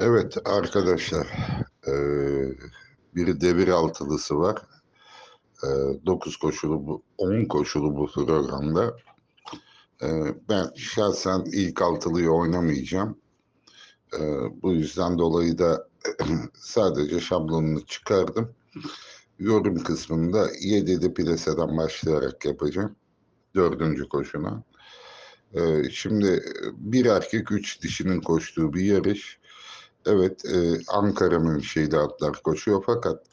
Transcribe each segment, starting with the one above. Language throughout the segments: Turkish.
Evet arkadaşlar, eee, bir devir altılısı var. Eee 9 koşulu bu 10 koşulu bu programda. Eee, ben şahsen ilk altılıyı oynamayacağım. Eee, bu yüzden dolayı da sadece şablonunu çıkardım. Yorum kısmında 7'li plaseden başlayarak yapacağım. Dördüncü koşuna. Eee, şimdi bir erkek üç dişinin koştuğu bir yarış. Evet, eee, Ankara'nın şeyde atlar koşuyor fakat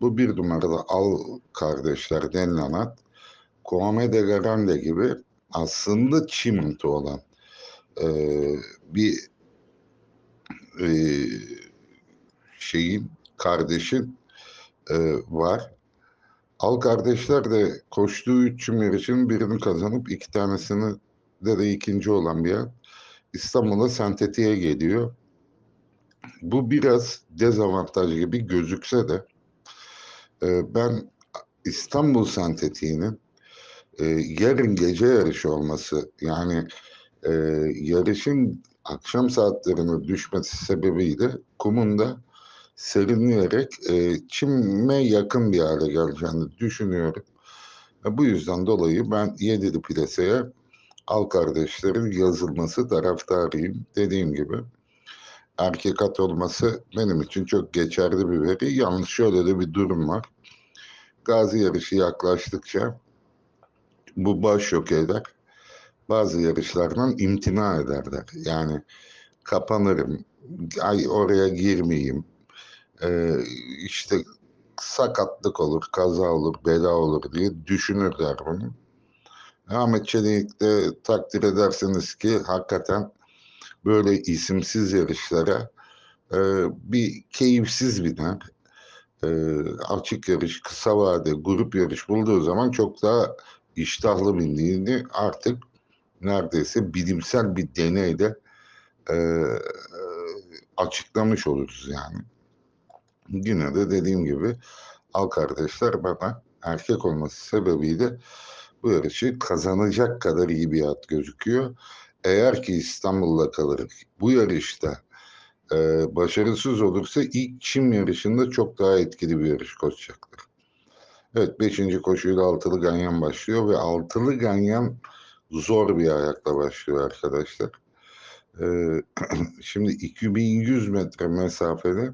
bu bir numaralı Al kardeşler denilen at Come de Garande gibi aslında çimento olan eee, bir eee, şeyin kardeşin eee, var. Al kardeşler de koştuğu üç çim yarışının birini kazanıp iki tanesini de de ikinci olan bir at. İstanbul'a sentetiğe geliyor. Bu biraz dezavantaj gibi gözükse de e, ben İstanbul sentetiğinin e, yarın gece yarışı olması yani e, yarışın akşam saatlerine düşmesi sebebiyle kumunda serinleyerek e, çime yakın bir hale geleceğini düşünüyorum. E, bu yüzden dolayı ben Yedili plaseye Al kardeşlerin yazılması taraftarıyım. Dediğim gibi erkek olması benim için çok geçerli bir veri. Yalnız şöyle de bir durum var. Gazi yarışı yaklaştıkça bu baş yok eder. Bazı yarışlardan imtina ederler. Yani kapanırım, ay oraya girmeyeyim, ee, işte sakatlık olur, kaza olur, bela olur diye düşünürler bunu. Ahmet Çelik'i de takdir edersiniz ki hakikaten böyle isimsiz yarışlara e, bir keyifsiz biner. E, açık yarış, kısa vade, grup yarış bulduğu zaman çok daha iştahlı bindiğini artık neredeyse bilimsel bir deneyle e, açıklamış oluruz yani. Yine de dediğim gibi al kardeşler bana erkek olması sebebiyle bu yarışı kazanacak kadar iyi bir at gözüküyor. Eğer ki İstanbul'da kalır bu yarışta e, başarısız olursa ilk çim yarışında çok daha etkili bir yarış koşacaktır. Evet 5. koşuyla altılı ganyan başlıyor ve altılı ganyan zor bir ayakla başlıyor arkadaşlar. Ee, şimdi 2100 metre mesafede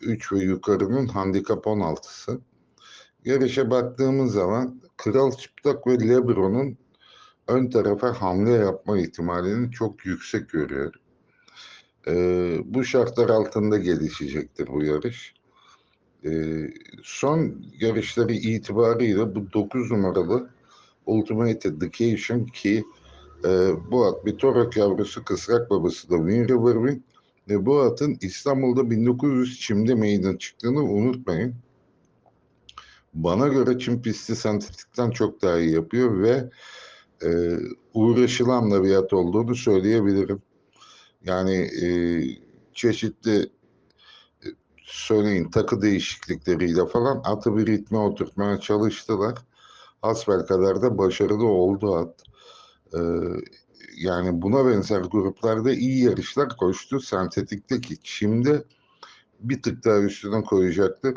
3 ve yukarının handikap 16'sı. Yarışa baktığımız zaman Kral Çıplak ve Lebron'un ön tarafa hamle yapma ihtimalini çok yüksek görüyorum. Ee, bu şartlar altında gelişecektir bu yarış. Ee, son yarışları itibariyle bu 9 numaralı Ultimate Education ki e, bu at bir torak yavrusu kısrak babası da Win River Win ve bu atın İstanbul'da 1900 çimde meydan çıktığını unutmayın. Bana göre çim pisti sentetikten çok daha iyi yapıyor ve e, uğraşılan da bir at olduğunu söyleyebilirim. Yani e, çeşitli e, söyleyin takı değişiklikleriyle falan atı bir ritme oturtmaya çalıştılar. Asbel kadar da başarılı oldu at. Ee, yani buna benzer gruplarda iyi yarışlar koştu. Sentetikteki şimdi bir tık daha üstüne koyacaktır.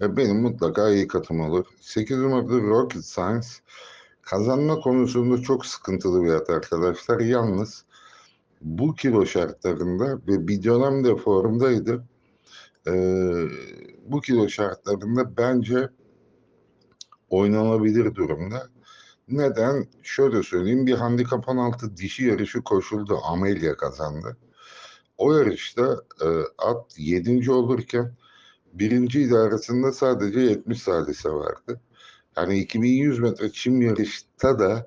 E, benim mutlaka iyi katım olur. 8 numaralı Rocket Science kazanma konusunda çok sıkıntılı bir at arkadaşlar. Yalnız bu kilo şartlarında ve bir dönemde formdaydı. Ee, bu kilo şartlarında bence oynanabilir durumda. Neden? Şöyle söyleyeyim. Bir handikap 16 dişi yarışı koşuldu. Amelia kazandı. O yarışta e, at 7. olurken birinci idaresinde sadece 70 salise vardı. Yani 2100 metre çim yarışta da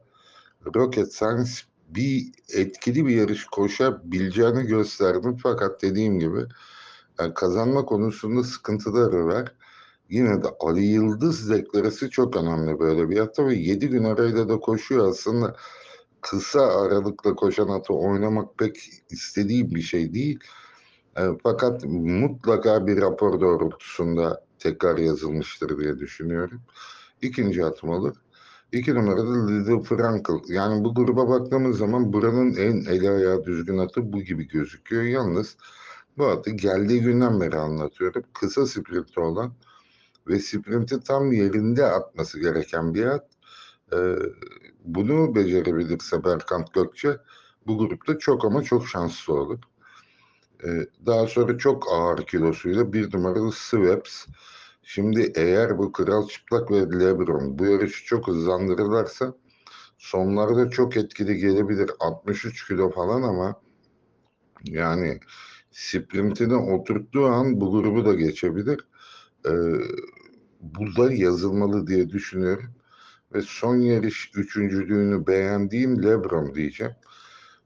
Rocket Science bir etkili bir yarış koşabileceğini gösterdi. Fakat dediğim gibi yani kazanma konusunda sıkıntıları var. Yine de Ali Yıldız deklarası çok önemli böyle bir hatta ve 7 gün arayla da koşuyor aslında kısa aralıkla koşan atı oynamak pek istediğim bir şey değil. E, fakat mutlaka bir rapor doğrultusunda tekrar yazılmıştır diye düşünüyorum. İkinci atım olur. İki numarada Little Frankel. Yani bu gruba baktığımız zaman buranın en eli ayağı düzgün atı bu gibi gözüküyor. Yalnız Bu atı geldiği günden beri anlatıyorum. Kısa sprinti olan ve sprinti tam yerinde atması gereken bir at. Ee, bunu becerebilirse Berkant Gökçe bu grupta çok ama çok şanslı olur. Ee, daha sonra çok ağır kilosuyla bir numaralı Sweps. Şimdi eğer bu Kral Çıplak ve Lebron bu yarışı çok hızlandırırlarsa sonlarda çok etkili gelebilir. 63 kilo falan ama yani sprintine oturttuğu an bu grubu da geçebilir. Ee, bu da yazılmalı diye düşünüyorum. Ve son yarış üçüncülüğünü beğendiğim Lebron diyeceğim.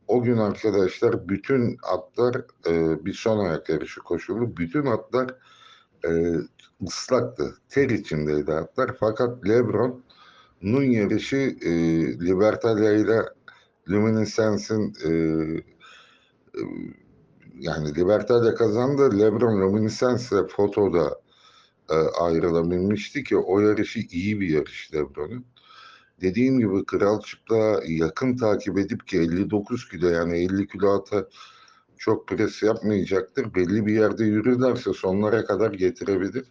O gün arkadaşlar bütün atlar e, bir son ayak yarışı koşuldu. Bütün atlar e, ıslaktı. Ter içindeydi atlar. Fakat Lebron'un yarışı e, Libertalia ile Luminescence'in e, e, yani Libertalia kazandı. Lebron Luminescence ile fotoda e, ayrılabilmişti ki o yarışı iyi bir yarış Lebron'un. Dediğim gibi Kral Çıpla yakın takip edip ki 59 kilo yani 50 kilo ata çok pres yapmayacaktır. Belli bir yerde yürürlerse sonlara kadar getirebilir.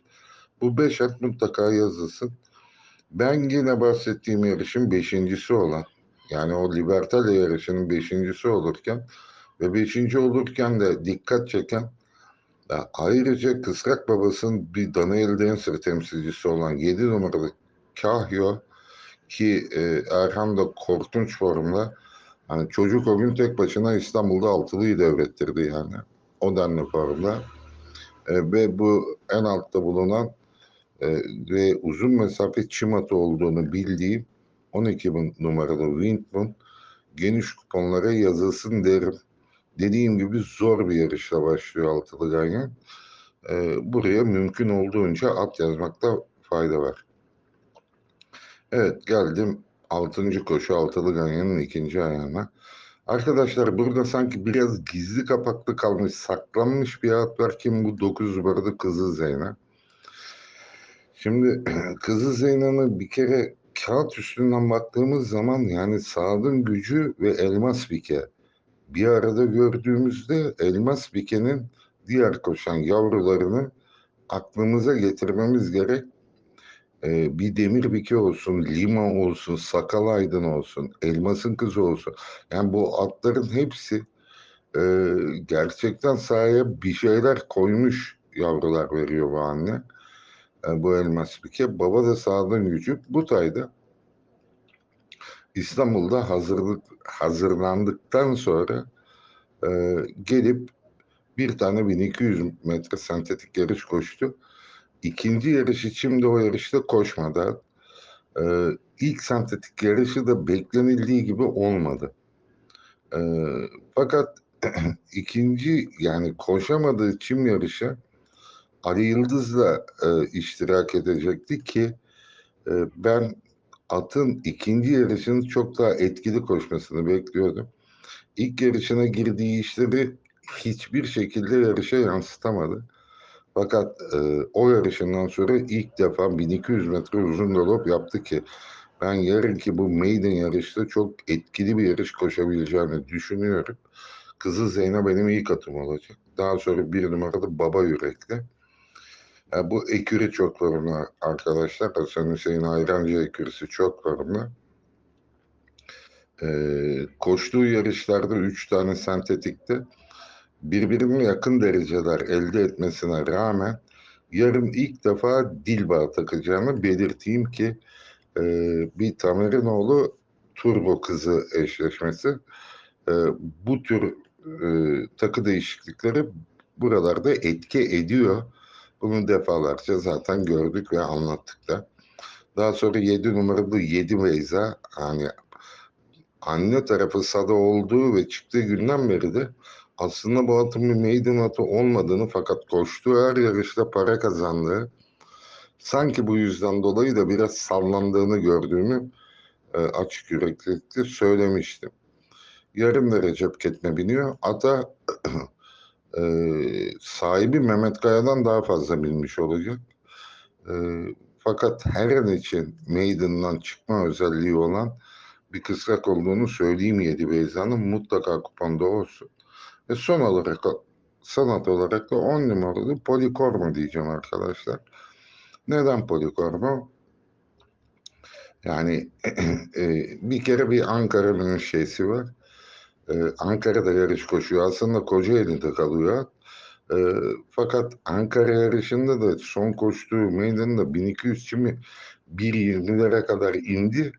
Bu 5 at mutlaka yazılsın. Ben yine bahsettiğim yarışın beşincisi olan yani o Libertalia yarışının beşincisi olurken ve beşinci olurken de dikkat çeken ayrıca Kısrak Babası'nın bir Daniel Dancer temsilcisi olan 7 numaralı Kahyo ki e, Erhan da korkunç formda hani çocuk o gün tek başına İstanbul'da altılıyı devrettirdi yani. O denli formda. E, ve bu en altta bulunan e, ve uzun mesafe çim atı olduğunu bildiğim 12 bin numaralı Windman geniş kuponlara yazılsın derim. Dediğim gibi zor bir yarışla başlıyor altılı ganyan. E, buraya mümkün olduğunca at yazmakta fayda var. Evet geldim 6. koşu altılı ganyanın ikinci ayağına. Arkadaşlar burada sanki biraz gizli kapaklı kalmış, saklanmış bir at var. Kim bu 9 numarada Kızı Zeyna. Şimdi Kızı Zeyna'nı bir kere kağıt üstünden baktığımız zaman yani Saad'ın gücü ve Elmas Bike bir arada gördüğümüzde Elmas Bike'nin diğer koşan yavrularını aklımıza getirmemiz gerek e, bir demir bike olsun, lima olsun, sakal aydın olsun, elmasın kızı olsun. Yani bu atların hepsi e, gerçekten sahaya bir şeyler koymuş yavrular veriyor bu anne. E, bu elmas bike. Baba da sağdan gücü. Bu tayda İstanbul'da hazırlık hazırlandıktan sonra e, gelip bir tane 1200 metre sentetik yarış koştu. İkinci yarış için de o yarışta koşmadı. Ee, ilk sentetik yarışı da beklenildiği gibi olmadı. Ee, fakat ikinci yani koşamadığı çim yarışı Ali Yıldız'la e, iştirak edecekti ki e, ben atın ikinci yarışını çok daha etkili koşmasını bekliyordum. İlk yarışına girdiği işleri hiçbir şekilde yarışa yansıtamadı. Fakat e, o yarışından sonra ilk defa 1200 metre uzun galop yaptı ki ben yarınki bu maiden yarışta çok etkili bir yarış koşabileceğini düşünüyorum. Kızı Zeyna benim ilk atım olacak. Daha sonra bir numaralı Baba Yürekli. Yani bu ekürü çok formda arkadaşlar. Hasan Hüseyin Ayrancı ekürüsü çok formda. Ee, koştuğu yarışlarda 3 tane sentetikte birbirine yakın dereceler elde etmesine rağmen yarın ilk defa Dilba takacağını belirteyim ki e, bir Tamerinoğlu turbo kızı eşleşmesi e, bu tür e, takı değişiklikleri buralarda etki ediyor. Bunu defalarca zaten gördük ve anlattık da. Daha sonra 7 numaralı 7 Beyza hani anne tarafı Sada olduğu ve çıktığı günden beri de aslında bu atın bir maiden atı olmadığını fakat koştuğu her yarışta para kazandığı sanki bu yüzden dolayı da biraz sallandığını gördüğümü e, açık yüreklilikle söylemiştim. Yarın da Recep Ketme biniyor. Ata e, sahibi Mehmet Kaya'dan daha fazla bilmiş olacak. E, fakat her an için Maiden'dan çıkma özelliği olan bir kısrak olduğunu söyleyeyim Yedi Beyza'nın mutlaka kuponda olsun. Ve son olarak sanat olarak da 10 numaralı Polikormo diyeceğim arkadaşlar. Neden Polikormo? Yani e, bir kere bir Ankara'nın şeysi var. E, Ankara'da yarış koşuyor. Aslında Kocaeli'de kalıyor. E, fakat Ankara yarışında da son koştuğu meydanda 1200 çimi 1.20'lere kadar indi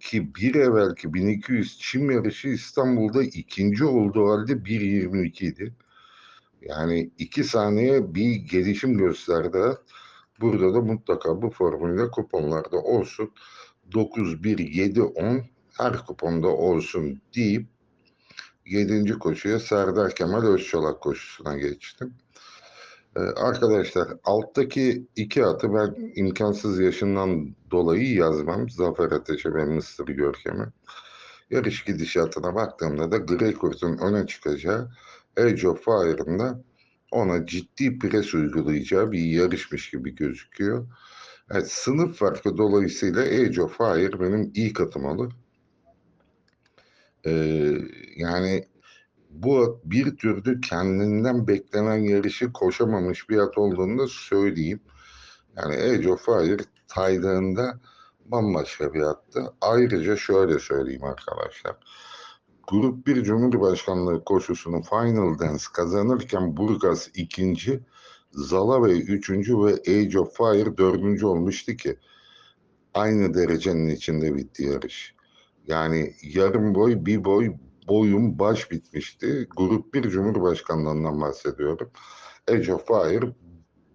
ki bir evvelki 1200 çim yarışı İstanbul'da ikinci olduğu halde 1.22 idi. Yani iki saniye bir gelişim gösterdi. Burada da mutlaka bu formülle kuponlarda olsun. 9, 1, 7, 10 her kuponda olsun deyip 7. koşuya Serdar Kemal Özçolak koşusuna geçtim. Ee, arkadaşlar alttaki iki atı ben imkansız yaşından dolayı yazmam. Zafer Ateş'e ve Mısır Görkem'e. Yarış gidişatına baktığımda da Grey Kurt'un öne çıkacağı Age of Fire'ın da ona ciddi pres uygulayacağı bir yarışmış gibi gözüküyor. Evet, sınıf farkı dolayısıyla Age of Fire benim ilk atım olur. Ee, yani bu bir türlü kendinden beklenen yarışı koşamamış bir at olduğunu da söyleyeyim. Yani Age of Fire taydığında bambaşka bir attı. Ayrıca şöyle söyleyeyim arkadaşlar. Grup 1 Cumhurbaşkanlığı koşusunu Final Dance kazanırken Burgaz ikinci, Zala üçüncü ve Age of Fire dördüncü olmuştu ki aynı derecenin içinde bitti yarış. Yani yarım boy bir boy boyum baş bitmişti. Grup 1 Cumhurbaşkanlığından bahsediyorum. Age of Fire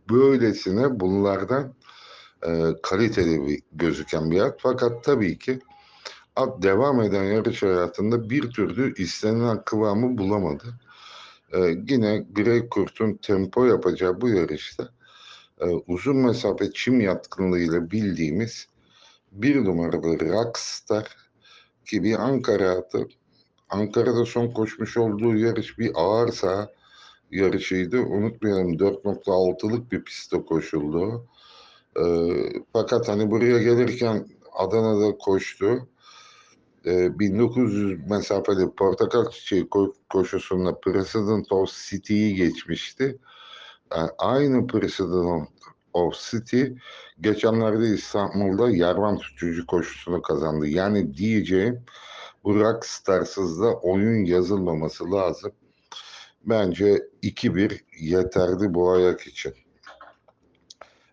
böylesine bunlardan e, kaliteli bir gözüken bir at. Fakat tabii ki at devam eden yarış hayatında bir türlü istenilen kıvamı bulamadı. Ee, yine Grey Kurt'un tempo yapacağı bu yarışta e, uzun mesafe çim yatkınlığıyla bildiğimiz bir numaralı Rockstar ki bir Ankara atı. Ankara'da son koşmuş olduğu yarış bir ağır saha yarışıydı. Unutmayalım 4.6'lık bir pistte koşuldu. E, fakat hani buraya gelirken Adana'da koştu. E, 1900 mesafeli Portakal Çiçeği koşusunda President of City'yi geçmişti. Yani aynı President of City geçenlerde İstanbul'da Yarvan Tutucu koşusunu kazandı. Yani diyeceğim bu Rockstars'ızda oyun yazılmaması lazım. Bence 2-1 yeterdi bu ayak için.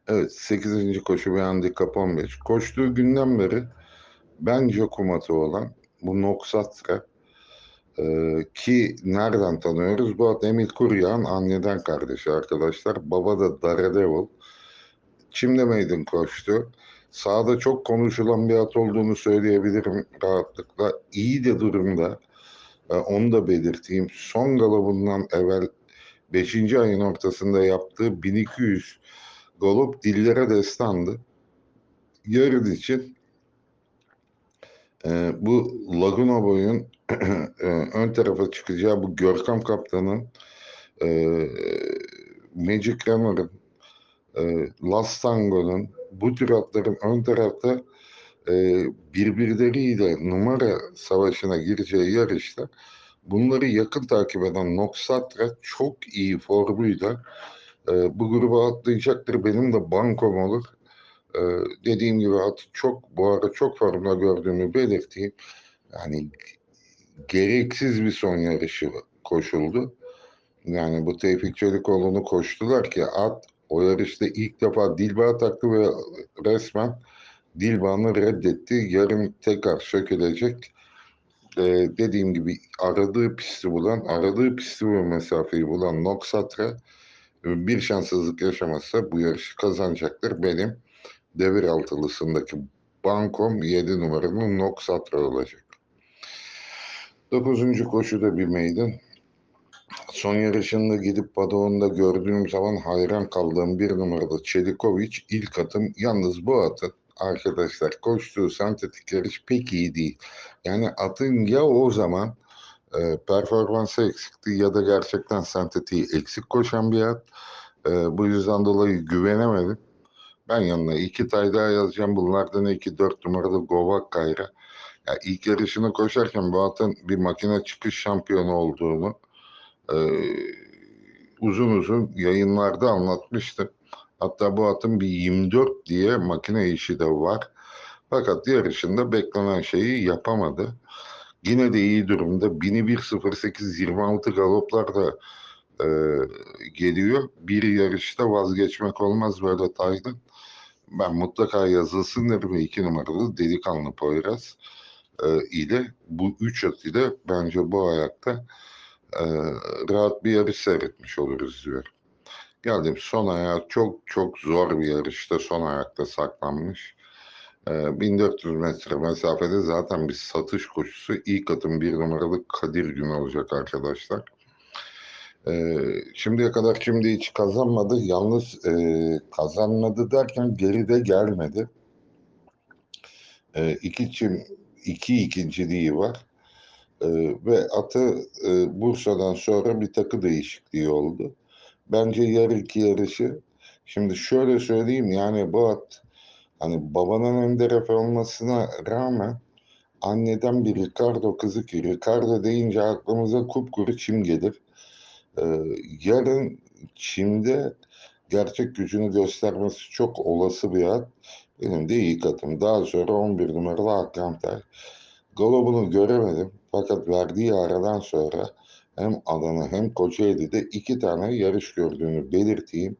Evet 8. koşu bir handikap 15. Koştuğu günden beri bence kumatı olan bu Noxatra e, ki nereden tanıyoruz? Bu at Emil Kuryağ'ın anneden kardeşi arkadaşlar. Baba da Daredevil. Çimde Maiden koştu. Sağda çok konuşulan bir at olduğunu söyleyebilirim rahatlıkla. İyi de durumda. E, onu da belirteyim. Son galabından evvel 5. ayın ortasında yaptığı 1200 galop dillere destandı. Yarın için e, bu Laguna boyun e, ön tarafa çıkacağı bu Görkem Kaptan'ın e, Magic Hammer'ın e, Last Tango'nun bu tür atların ön tarafta e, birbirleriyle numara savaşına gireceği yarışta bunları yakın takip eden Noxatra çok iyi formuyla e, bu gruba atlayacaktır. Benim de bankom olur. Ee, dediğim gibi at çok bu ara çok formda gördüğümü belirteyim. Yani gereksiz bir son yarışı koşuldu. Yani bu Tevfik Çelikoğlu'nu koştular ki at o yarışta ilk defa Dilba taktı ve resmen Dilba'nı reddetti. Yarın tekrar sökülecek. Ee, dediğim gibi aradığı pisti bulan, aradığı pisti ve mesafeyi bulan Noxatra bir şanssızlık yaşamazsa bu yarışı kazanacaktır. Benim devir altılısındaki bankom 7 numaranın Noxatra olacak. 9. koşuda bir meydan. Son yarışında gidip Padon'da gördüğüm zaman hayran kaldığım bir numaralı Çelikovic ilk atım. Yalnız bu atın arkadaşlar koştuğu sentetik yarış pek iyi değil. Yani atın ya o zaman e, performansı eksikti ya da gerçekten sentetiği eksik koşan bir at. E, bu yüzden dolayı güvenemedim. Ben yanına iki tay daha yazacağım. Bunlardan iki dört numaralı Govak Kayra. Ya ilk yarışını koşarken bu atın bir makine çıkış şampiyonu olduğunu e, uzun uzun yayınlarda anlatmıştım. Hatta bu atın bir 24 diye makine işi de var. Fakat yarışında beklenen şeyi yapamadı. Yine de iyi durumda. 1001 26 galoplarda e, geliyor. Bir yarışta vazgeçmek olmaz böyle Taylan. Ben mutlaka yazılsın derim. iki numaralı delikanlı Poyraz e, ile bu üç at ile bence bu ayakta e, rahat bir yarış seyretmiş oluruz diyorum. Geldim son ayağa çok çok zor bir yarışta son ayakta saklanmış. E, 1400 metre mesafede zaten bir satış koşusu. İlk atım bir numaralı Kadir Gün olacak arkadaşlar. E, şimdiye kadar kimde hiç kazanmadı. Yalnız e, kazanmadı derken geride gelmedi. E, iki çim iki ikinciliği var. E, ve atı e, Bursa'dan sonra bir takı değişikliği oldu. Bence yarınki yarışı şimdi şöyle söyleyeyim yani bu at hani babanın Önder olmasına rağmen anneden bir Ricardo kızı ki Ricardo deyince aklımıza kupkuru çim gelir. Ee, yarın çimde gerçek gücünü göstermesi çok olası bir at. Benim de ilk atım. Daha sonra 11 numaralı Hakan Tay. Galobunu göremedim. Fakat verdiği aradan sonra hem Adana hem Kocaeli'de iki tane yarış gördüğünü belirteyim.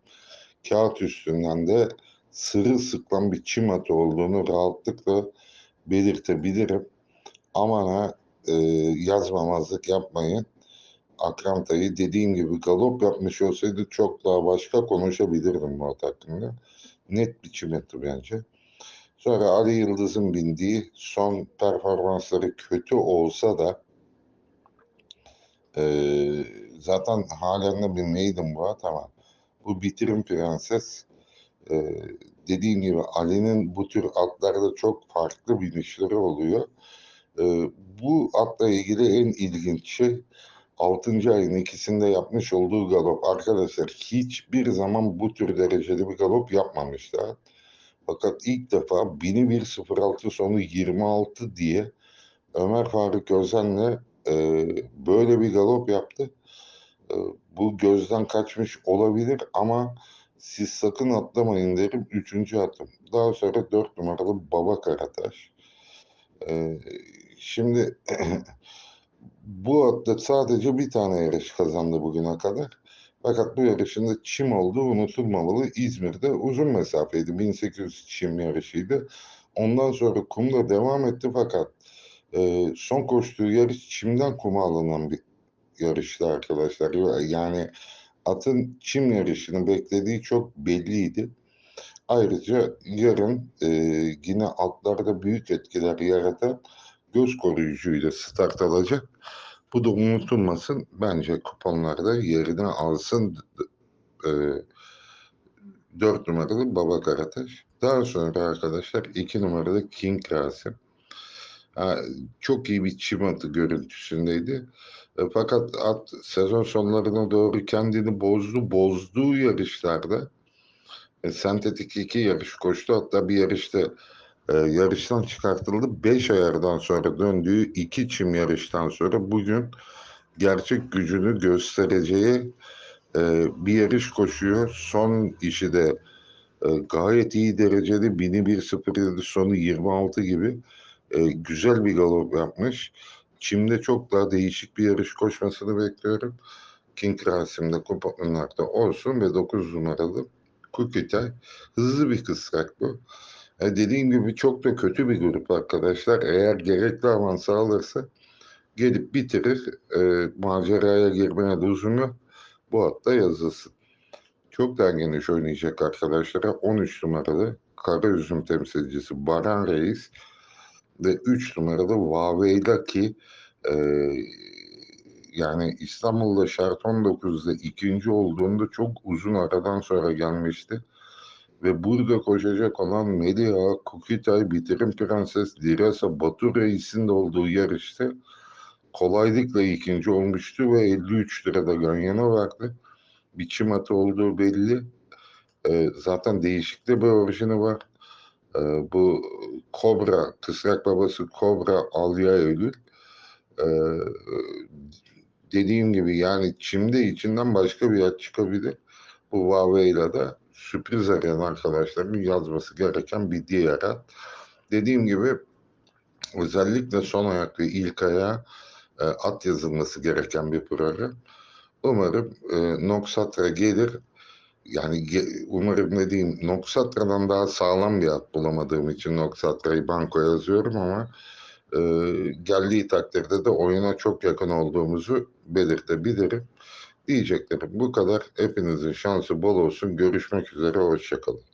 Kağıt üstünden de sırılsıklam bir çim atı olduğunu rahatlıkla belirtebilirim. Aman ha e, yazmamazlık yapmayın. Akranta'yı dediğim gibi galop yapmış olsaydı çok daha başka konuşabilirdim bu hakkında. Net bir çim bence. Sonra Ali Yıldız'ın bindiği son performansları kötü olsa da e, zaten halen bir maiden bu ama bu bitirim prenses e, dediğim gibi Ali'nin bu tür atlarda çok farklı binişleri oluyor. E, bu atla ilgili en ilginç şey 6. ayın ikisinde yapmış olduğu galop. Arkadaşlar hiçbir zaman bu tür dereceli bir galop yapmamışlar. Fakat ilk defa 1106 sonu 26 diye Ömer Faruk Özen'le e, böyle bir galop yaptı. E, bu gözden kaçmış olabilir ama siz sakın atlamayın derim. Üçüncü atım. Daha sonra dört numaralı Baba Karataş. E, şimdi bu atta sadece bir tane yarış kazandı bugüne kadar. Fakat bu yarışında çim olduğu unutulmamalı. İzmir'de uzun mesafeydi. 1800 çim yarışıydı. Ondan sonra kumda devam etti fakat e, son koştuğu yarış çimden kuma alınan bir yarıştı arkadaşlar. Yani atın çim yarışını beklediği çok belliydi. Ayrıca yarın e, yine atlarda büyük etkiler yaratan göz koruyucuyla start alacak. Bu da unutulmasın. Bence kuponlarda yerini alsın. E, 4 numaralı Baba Karataş. Daha sonra arkadaşlar 2 numaralı King Rasim. Çok iyi bir çim atı görüntüsündeydi. E, fakat at sezon sonlarına doğru kendini bozdu. Bozduğu yarışlarda e, sentetik iki yarış koştu. Hatta bir yarışta e, yarıştan çıkartıldı. Beş ayardan sonra döndüğü iki çim yarıştan sonra bugün gerçek gücünü göstereceği e, bir yarış koşuyor. Son işi de e, gayet iyi derecede 1001.07 sonu 26 gibi e, güzel bir galop yapmış. Çim'de çok daha değişik bir yarış koşmasını bekliyorum. King Rasim'de kuponlarda olsun ve 9 numaralı Kukitay. Hızlı bir kısrak bu. E dediğim gibi çok da kötü bir grup arkadaşlar. Eğer gerekli aman sağlarsa gelip bitirir. E, maceraya girmeye lüzumu bu hatta yazılsın. Çok daha geniş oynayacak arkadaşlara 13 numaralı Kara Üzüm temsilcisi Baran Reis ve 3 numaralı Vaveyla ki e, yani İstanbul'da şart 19'da ikinci olduğunda çok uzun aradan sonra gelmişti. Ve burada koşacak olan Melia, Kukitay, Bitirim Prenses, Dirasa, Batu Reis'in de olduğu yarışta kolaylıkla ikinci olmuştu ve 53 lirada Ganyana verdi. Biçim atı olduğu belli. E, zaten değişik de bir orijini var. E, bu Kobra, kısrak babası Kobra Alya Eylül. E, dediğim gibi yani Çim'de içinden başka bir at çıkabilir. Bu Huawei'yle de sürpriz arayan arkadaşların yazması gereken bir diğer at. Dediğim gibi özellikle son ayak ve ilk ayağa e, at yazılması gereken bir program. Umarım e, Noxatra gelir. Yani ge- umarım dediğim Noxatra'dan daha sağlam bir at bulamadığım için Noxatra'yı banko yazıyorum ama e, geldiği takdirde de oyuna çok yakın olduğumuzu belirtebilirim. Diyeceklerim bu kadar. Hepinizin şansı bol olsun. Görüşmek üzere. Hoşçakalın.